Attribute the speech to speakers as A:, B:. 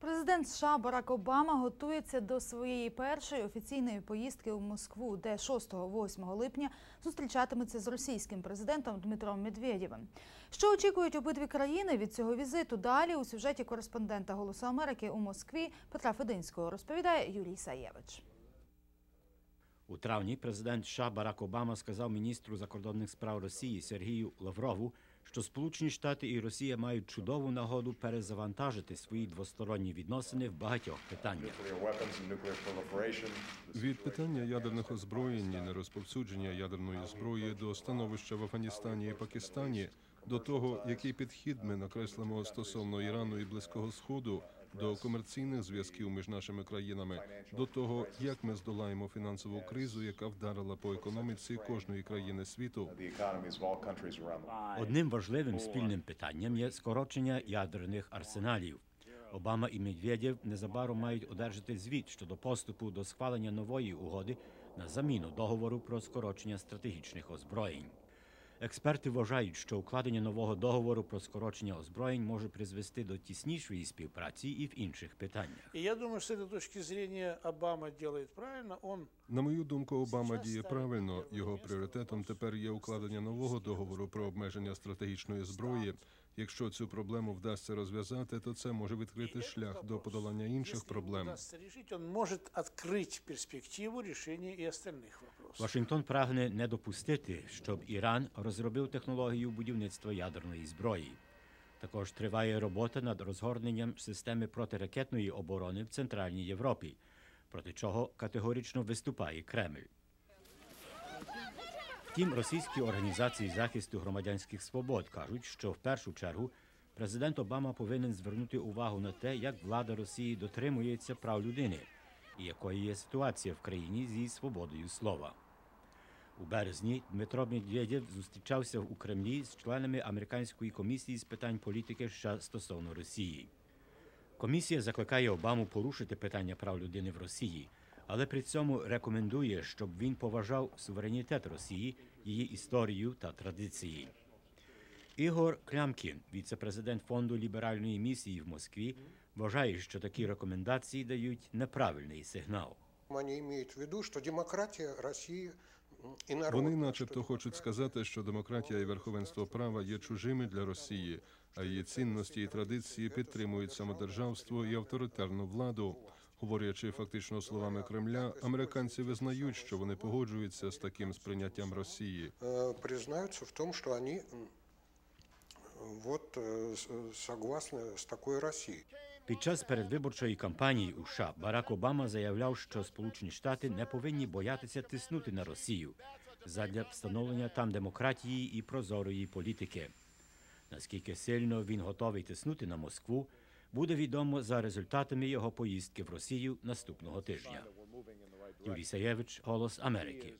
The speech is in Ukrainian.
A: Президент США Барак Обама готується до своєї першої офіційної поїздки у Москву, де 6-8 липня зустрічатиметься з російським президентом Дмитром Медведєвим. Що очікують обидві країни від цього візиту? Далі у сюжеті кореспондента Голосу Америки у Москві Петра Фединського розповідає Юрій Саєвич.
B: У травні президент США Барак Обама сказав міністру закордонних справ Росії Сергію Лаврову, що Сполучені Штати і Росія мають чудову нагоду перезавантажити свої двосторонні відносини в багатьох питаннях.
C: Від питання ядерних озброєнь і нерозповсюдження ядерної зброї до становища в Афганістані і Пакистані, до того, який підхід ми накреслимо стосовно Ірану і Близького Сходу, до комерційних зв'язків між нашими країнами, до того, як ми здолаємо фінансову кризу, яка вдарила по економіці кожної країни світу.
B: Одним важливим спільним питанням є скорочення ядерних арсеналів. Обама і Медведєв незабаром мають одержати звіт щодо поступу до схвалення нової угоди на заміну договору про скорочення стратегічних озброєнь. Експерти вважають, що укладення нового договору про скорочення озброєнь може призвести до тіснішої співпраці і в інших питаннях.
D: І я думаю, що з точки зрення Обама делает правильно. Он
C: На мою думку, Обама діє правильно. Його пріоритетом тепер є укладення нового договору про обмеження стратегічної зброї. Якщо цю проблему вдасться розв'язати, то це може відкрити шлях до подолання інших проблем.
D: он может открыть перспективу решения и остальных вопросов.
B: Вашингтон прагне не допустити, щоб Іран розробив технологію будівництва ядерної зброї. Також триває робота над розгорненням системи протиракетної оборони в Центральній Європі, проти чого категорично виступає Кремль. Втім, російські організації захисту громадянських свобод кажуть, що в першу чергу президент Обама повинен звернути увагу на те, як влада Росії дотримується прав людини і якою є ситуація в країні з її свободою слова. У березні Дмитро Медведєв зустрічався у Кремлі з членами американської комісії з питань політики США стосовно Росії. Комісія закликає Обаму порушити питання прав людини в Росії, але при цьому рекомендує, щоб він поважав суверенітет Росії, її історію та традиції. Ігор Клямкін, віце-президент фонду ліберальної місії в Москві, вважає, що такі рекомендації дають неправильний сигнал.
E: Они имеют в виду, России м, народ.
C: Вони, начебто, хочуть сказати, що демократія і верховенство права є чужими для Росії, а її цінності і традиції підтримують самодержавство і авторитарну владу. Говорячи фактично словами Кремля, американці визнають, що вони погоджуються з таким сприйняттям Росії.
E: э, признаются в том, что они м, вот э, с- согласны с такой Россией.
B: Під час передвиборчої кампанії у США Барак Обама заявляв, що Сполучені Штати не повинні боятися тиснути на Росію задля встановлення там демократії і прозорої політики. Наскільки сильно він готовий тиснути на Москву, буде відомо за результатами його поїздки в Росію наступного тижня. Юрій Саєвич, Голос Америки.